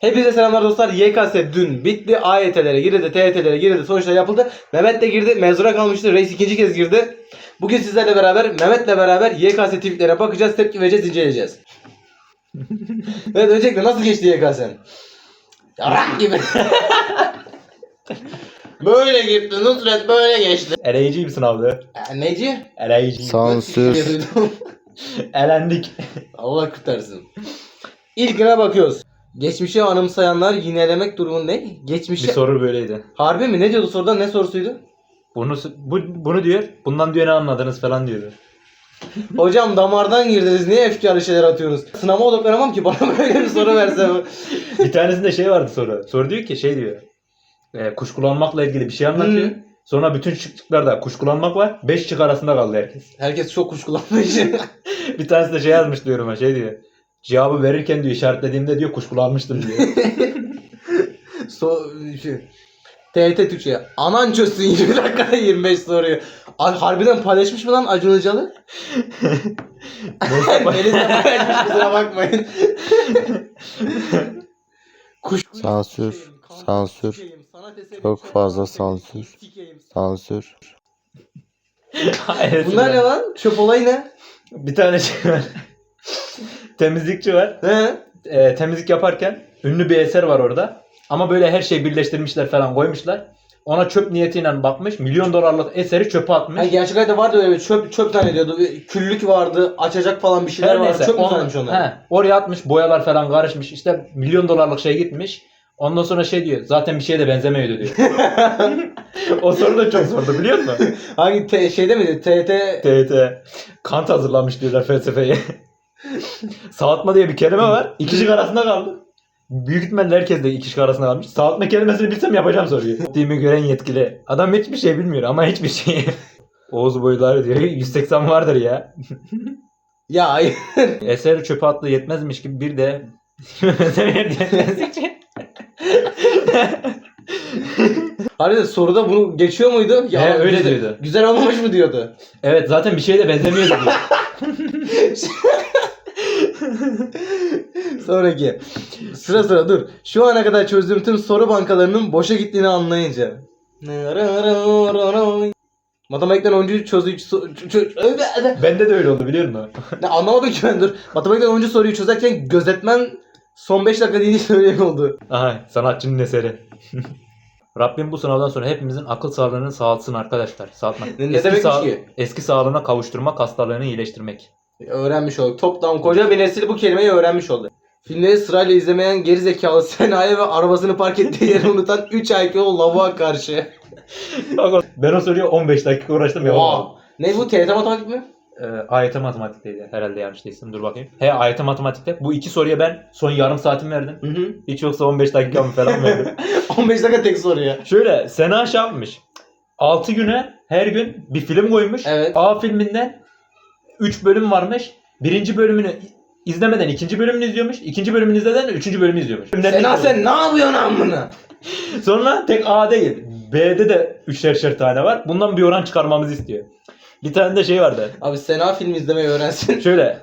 Hepinize selamlar dostlar. YKS dün bitti. AYT'lere girildi, TYT'lere girildi. Sonuçlar yapıldı. Mehmet de girdi. Mezuna kalmıştı. Reis ikinci kez girdi. Bugün sizlerle beraber Mehmet'le beraber YKS tweetlere bakacağız, tepki vereceğiz, inceleyeceğiz. evet öncelikle nasıl geçti YKS'n? Yarak gibi. böyle gitti. Nusret böyle geçti. Eleyici bir sınavdı. E, Neci? Eleyici. Sansür. Elendik. Allah kurtarsın. İlkine bakıyoruz. Geçmişi anımsayanlar yinelemek durumu ne? Bir Geçmişi... soru böyleydi. Harbi mi? Ne diyordu soruda? Ne sorusuydu? Bunu bu, bunu diyor. Bundan diyor ne anladınız falan diyordu. Hocam damardan girdiniz. Niye efkarlı şeyler atıyorsunuz? Sınava odaklanamam ki. Bana böyle bir soru verse. Bir tanesinde şey vardı soru. Soru diyor ki şey diyor. E, kuşkulanmakla ilgili bir şey anlatıyor. Hı. Sonra bütün şıklarda kuşkulanmak var. 5 şık arasında kaldı herkes. Herkes çok kuşkulanmış. Bir tanesi de şey yazmış diyorum ha şey diyor. Cevabı verirken diyor işaretlediğimde diyor kuşkulanmıştım diyor. so şey. TRT Türkçe. Anan çözsün 20 dakikada 25 soruyu. Ay, harbiden paylaşmış mı lan Acun Ilıcalı? Neyse, bak- Melis de paylaşmış kusura bakmayın. Kuş... Sansür, sansür. Çok fazla sansür. Sansür. Bunlar ne lan? Çöp olayı ne? Bir tane şey var. Temizlikçi var. He? e, temizlik yaparken ünlü bir eser var orada. Ama böyle her şeyi birleştirmişler falan koymuşlar. Ona çöp niyetiyle bakmış. Milyon dolarlık eseri çöpe atmış. Ha, gerçek hayatta vardı öyle bir çöp çöp zannediyordu. Bir Küllük vardı, açacak falan bir şeyler Her vardı. neyse. Çöp mü zannetmiş onlar? he, oraya atmış. Boyalar falan karışmış. İşte milyon dolarlık şey gitmiş. Ondan sonra şey diyor. Zaten bir şeye de benzemiyordu diyor. o soru da çok sordu biliyor musun? Hangi te- şeyde miydi? TT TYT. Kant hazırlamış diyorlar felsefeyi. Sağıtma diye bir kelime var. İki şık arasında kaldı. Büyük ihtimalle herkes de iki şık arasında kalmış. Sağıtma kelimesini bilsem yapacağım soruyu. Gittiğimi gören yetkili. Adam hiçbir şey bilmiyor ama hiçbir şey. Oğuz boyları diyor. 180 vardır ya. Ya ay- Eser çöpe atlı yetmezmiş gibi bir de Harbiden soruda bunu geçiyor muydu? Ya He, öyle güzel, diyordu. Güzel olmamış mı diyordu? Evet zaten bir şeye de benzemiyordu diyor. Sonraki. Sıra sıra dur. Şu ana kadar çözdüğüm tüm soru bankalarının boşa gittiğini anlayınca. Matematikten 10. çözücü so- çö- çö- Bende de öyle oldu biliyor musun? Ne anlamadım ki ben dur. Matematikten 10. soruyu çözerken gözetmen son 5 dakika deyince söyleyen oldu. Aha sanatçının eseri. Rabbim bu sınavdan sonra hepimizin akıl sağlığını sağaltsın arkadaşlar. Sağaltmak. Ne- ne demekmiş ki? Eski sağlığına kavuşturmak, hastalığını iyileştirmek. Öğrenmiş olduk. Toplam koca bir nesil bu kelimeyi öğrenmiş oldu. Filmleri sırayla izlemeyen geri zekalı Sena'ya ve arabasını park ettiği yeri unutan 3 IQ lavuğa karşı. Ben o soruyu 15 dakika uğraştım ya. Oha. Ne bu TRT matematik mi? Ee, AYT matematikteydi herhalde yanlış değilsin. Dur bakayım. He AYT matematikte. Bu iki soruya ben son yarım saatimi verdim. Hı hı. Hiç yoksa 15 dakikamı falan verdim. 15 dakika tek soru ya. Şöyle Sena şey yapmış. 6 güne her gün bir film koymuş. Evet. A filminden 3 bölüm varmış. Birinci bölümünü izlemeden ikinci bölümünü izliyormuş. İkinci bölümünü izleden de üçüncü bölümü izliyormuş. Sena sen ne yapıyorsun amına? Sonra tek A değil. B'de de üçer tane var. Bundan bir oran çıkarmamızı istiyor. Bir tane de şey vardı. Abi Sena film izlemeyi öğrensin. Şöyle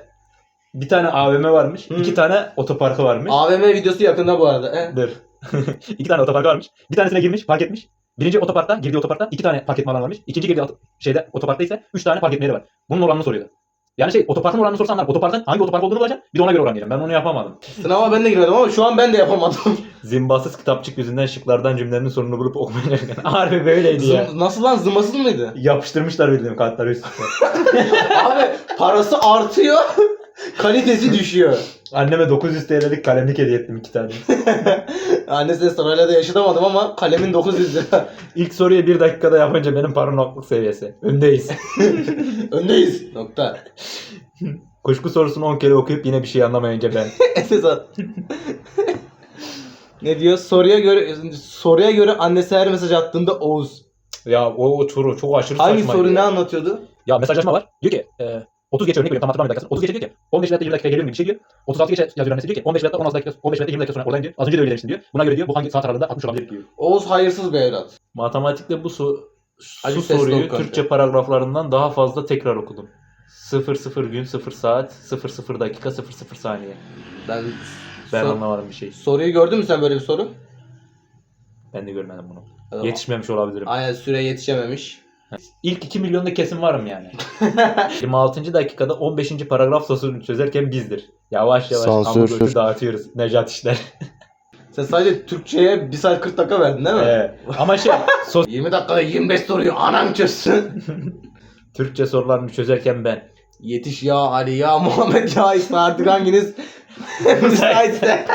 bir tane AVM varmış. İki tane otoparkı varmış. AVM videosu yakında bu arada. He? Dur. iki tane otoparkı varmış. Bir tanesine girmiş, park etmiş. Birinci otoparkta, girdiği otoparkta iki tane park etme alanı varmış. İkinci girdiği ot- şeyde otoparkta ise üç tane park etme yeri var. Bunun oranını soruyordu. Yani şey otoparkın oranını sorsan anlar. Otoparkın hangi otopark olduğunu bulacak. Bir de ona göre oranlayacağım. Ben onu yapamadım. Sınava ben de girmedim ama şu an ben de yapamadım. Zimbasız kitapçık yüzünden şıklardan cümlenin sonunu bulup okumaya. Harbi böyleydi ya. Zım- nasıl lan zımasız mıydı? Yapıştırmışlar bildiğim kartları üst üste. Abi parası artıyor. Kalitesi düşüyor. Anneme 900 TL'lik kalemlik hediye ettim iki tane. Annesine sırayla da yaşatamadım ama kalemin 900 lira. İlk soruyu bir dakikada yapınca benim paranoyakluk seviyesi. Öndeyiz. Öndeyiz. Nokta. Kuşku sorusunu 10 kere okuyup yine bir şey anlamayınca ben. Efes at. ne diyor? Soruya göre soruya göre annesi her mesaj attığında Oğuz. Ya o, o soru çok aşırı Hangi saçmaydı soru ne anlatıyordu? Ya mesajlaşma var. Diyor ki e, 30 geç örnek veriyorum tam hatırlamıyorum dakikasını. 30 geçe diyor ki 15 veyahut da 20 dakika geliyorum gibi bir şey diyor. 36 geçe yazıyor annesi diyor ki 15 veyahut da 16 dakika 15 veyahut da 20 dakika sonra oradayım diyor. Az önce de öyle demiştin diyor. Buna göre diyor bu hangi saat aralığında 60 olabilir diyor. Oğuz hayırsız bir evlat. Matematikte bu su, Hadi su sesli soruyu oku kanka. Türkçe paragraflarından daha fazla tekrar okudum. 00 gün 0 saat 00 dakika 00 saniye. Ben Ben Sor- anlamadım bir şey. Soruyu gördün mü sen böyle bir soru? Ben de görmedim bunu. Yetişmemiş olabilirim. Aynen süre yetişememiş. İlk 2 milyonda kesin varım yani. 26. dakikada 15. paragraf sorusunu çözerken bizdir. Yavaş yavaş Sansür. hamur dağıtıyoruz. Necat işler. Sen sadece Türkçe'ye 1 saat 40 dakika verdin değil mi? Ee, ama şey sos- 20 dakikada 25 soruyu anam çözsün. Türkçe sorularını çözerken ben. Yetiş ya Ali ya Muhammed ya İsmail artık hanginiz müsaitse.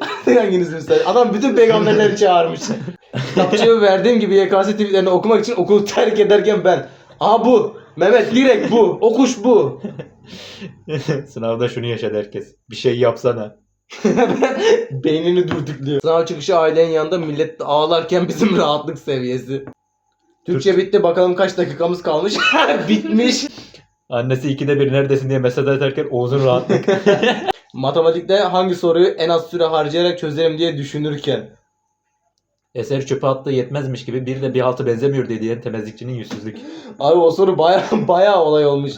artık hanginiz müsait. Adam bütün peygamberleri çağırmış. Kitapçığı verdiğim gibi YKS tweetlerini okumak için okulu terk ederken ben. Aha bu. Mehmet direkt bu. Okuş bu. Sınavda şunu yaşadı herkes. Bir şey yapsana. Beynini durdukluyor. Sınav çıkışı ailenin yanında millet ağlarken bizim rahatlık seviyesi. Türkçe bitti bakalım kaç dakikamız kalmış. Bitmiş. Annesi ikide bir neredesin diye mesaj atarken Oğuz'un rahatlık. Matematikte hangi soruyu en az süre harcayarak çözerim diye düşünürken. Eser çöpe attığı yetmezmiş gibi bir de bir altı benzemiyor diye temizlikçinin yüzsüzlük. Abi o soru baya baya olay olmuş.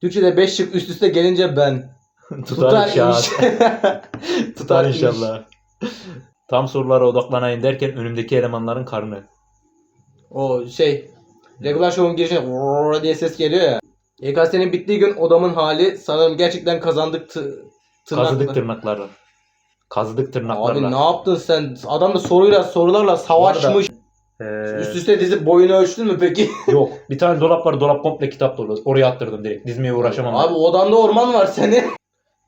Türkçe'de 5 şık üst üste gelince ben. Tutar inşallah. iş. Tutar inşallah. Tam sorulara odaklanayım derken önümdeki elemanların karnı. O şey. Regular Show'un girişine diye ses geliyor ya. YKS'nin bittiği gün odamın hali sanırım gerçekten kazandık tı- tırnakla. Kazıdık tırnaklarla. Kazıdık tırnaklarla. Abi ne yaptın sen? Adam da soruyla sorularla savaşmış. Ee, Üst üste dizip boyunu ölçtün mü peki? yok. Bir tane dolap var. Dolap komple kitap dolu. Oraya attırdım direkt. Dizmeye uğraşamam. Abi odanda orman var senin.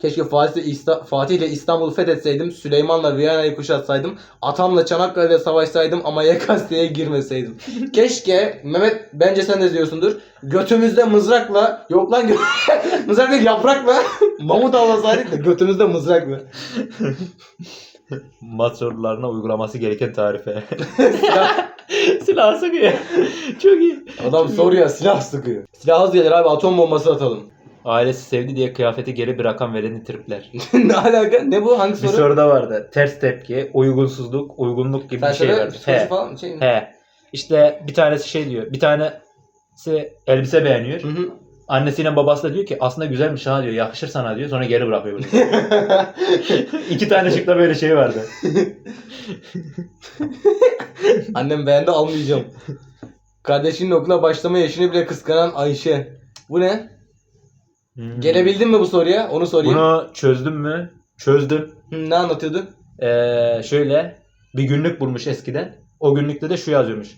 Keşke Fatih İsta- Fatih ile İstanbul'u fethetseydim. Süleyman'la Viyana'yı kuşatsaydım. Atamla Çanakkale'de savaşsaydım ama YKS'ye girmeseydim. Keşke Mehmet bence sen de diyorsundur. Götümüzde mızrakla yok lan gö- mızrak değil yaprakla mamut avlasaydık da götümüzde mızrakla. Mat sorularına uygulaması gereken tarife. Silah sıkıyor. Çok iyi. Adam soruyor silah sıkıyor. Silah hız gelir abi atom bombası atalım. Ailesi sevdi diye kıyafeti geri bırakan vereni tripler. ne alaka? Ne bu? Hangi Bir soru? soruda vardı. Ters tepki, uygunsuzluk, uygunluk gibi bir şey psikoloji He. falan şey mi? He. İşte bir tanesi şey diyor. Bir tanesi elbise beğeniyor. Hı hı. Annesiyle babası da diyor ki aslında güzelmiş ha diyor. Yakışır sana diyor. Sonra geri bırakıyor bunu. İki tane şıkta böyle şey vardı. Annem beğendi almayacağım. Kardeşinin okula başlama yaşını bile kıskanan Ayşe. Bu ne? Hmm. Gelebildin mi bu soruya? Onu sorayım. Bunu çözdüm mü? Çözdüm. Hı, ne anlatıyordu? Ee, şöyle bir günlük bulmuş eskiden. O günlükte de şu yazıyormuş.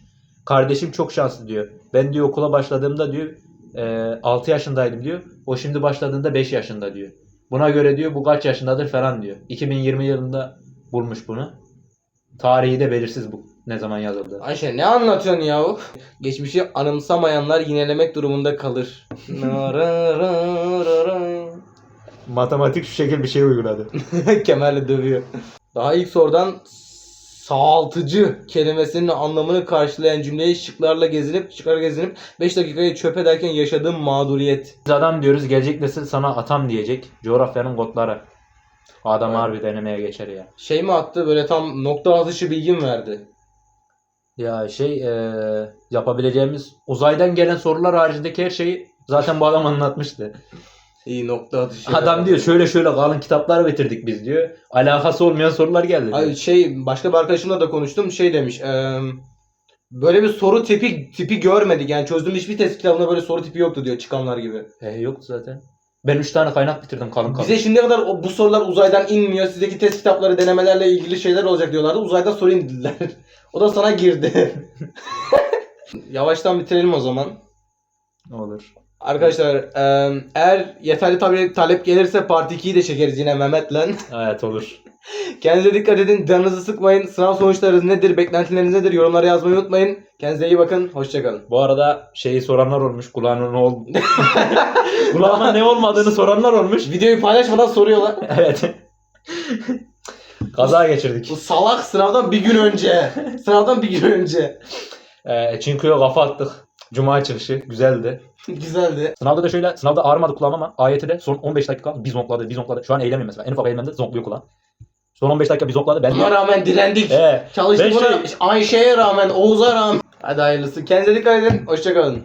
Kardeşim çok şanslı diyor. Ben diyor okula başladığımda diyor e, 6 yaşındaydım diyor. O şimdi başladığında 5 yaşında diyor. Buna göre diyor bu kaç yaşındadır falan diyor. 2020 yılında bulmuş bunu. Tarihi de belirsiz bu. Ne zaman yazıldı. Ayşe ne anlatıyorsun yahu? Geçmişi anımsamayanlar yinelemek durumunda kalır. Matematik şu şekil bir şey uyguladı. Kemerle dövüyor. Daha ilk sorudan sağaltıcı kelimesinin anlamını karşılayan cümleyi şıklarla gezinip şıklarla gezinip 5 dakikayı çöp ederken yaşadığım mağduriyet. Biz adam diyoruz gelecek nesil sana atam diyecek. Coğrafyanın kodları. Adam Evet. harbi denemeye geçer ya. Şey mi attı böyle tam nokta atışı bilgi mi verdi? Ya şey eee, yapabileceğimiz uzaydan gelen sorular haricindeki her şeyi zaten bu adam anlatmıştı. İyi nokta atışı. Adam diyor şöyle şöyle kalın kitaplar bitirdik biz diyor. Alakası olmayan sorular geldi. diyor. Ay şey başka bir arkadaşımla da konuştum şey demiş. eee, böyle bir soru tipi tipi görmedik. Yani çözdüğüm hiçbir test kitabında böyle soru tipi yoktu diyor çıkanlar gibi. E, yoktu zaten. Ben 3 tane kaynak bitirdim kalın kalın. Bize şimdiye kadar o, bu sorular uzaydan inmiyor. Sizdeki test kitapları denemelerle ilgili şeyler olacak diyorlardı. Uzaydan soru indirdiler. o da sana girdi. Yavaştan bitirelim o zaman. Olur. Arkadaşlar eee, eğer yeterli tabi talep gelirse Part 2'yi de çekeriz yine Mehmet'le. Evet olur. Kendinize dikkat edin. Canınızı sıkmayın. Sınav sonuçlarınız nedir? Beklentileriniz nedir? Yorumlara yazmayı unutmayın. Kendinize iyi bakın. Hoşçakalın. Bu arada şeyi soranlar olmuş. Kulağına ne ol... Kulağıma ne olmadığını soranlar olmuş. Videoyu paylaşmadan soruyorlar. Evet. Kaza geçirdik. Bu salak sınavdan bir gün önce. Sınavdan bir gün önce. Ee, Çinko'ya kafa attık. Cuma çıkışı. Güzeldi. Güzeldi. Sınavda da şöyle, sınavda ağrımadı kulağım ama AYT'de son 15 dakika bir zonkladı, bir zonkladı. Şu an eğilemiyorum mesela. En ufak eğilmemde zonkluyor kulağım. Son 15 dakika bir zonkladı. Ben Buna rağmen direndik. Ee, Çalıştık Ben buna. şey- Ayşe'ye rağmen, Oğuz'a rağmen. Hadi hayırlısı. Kendinize dikkat edin. Hoşçakalın.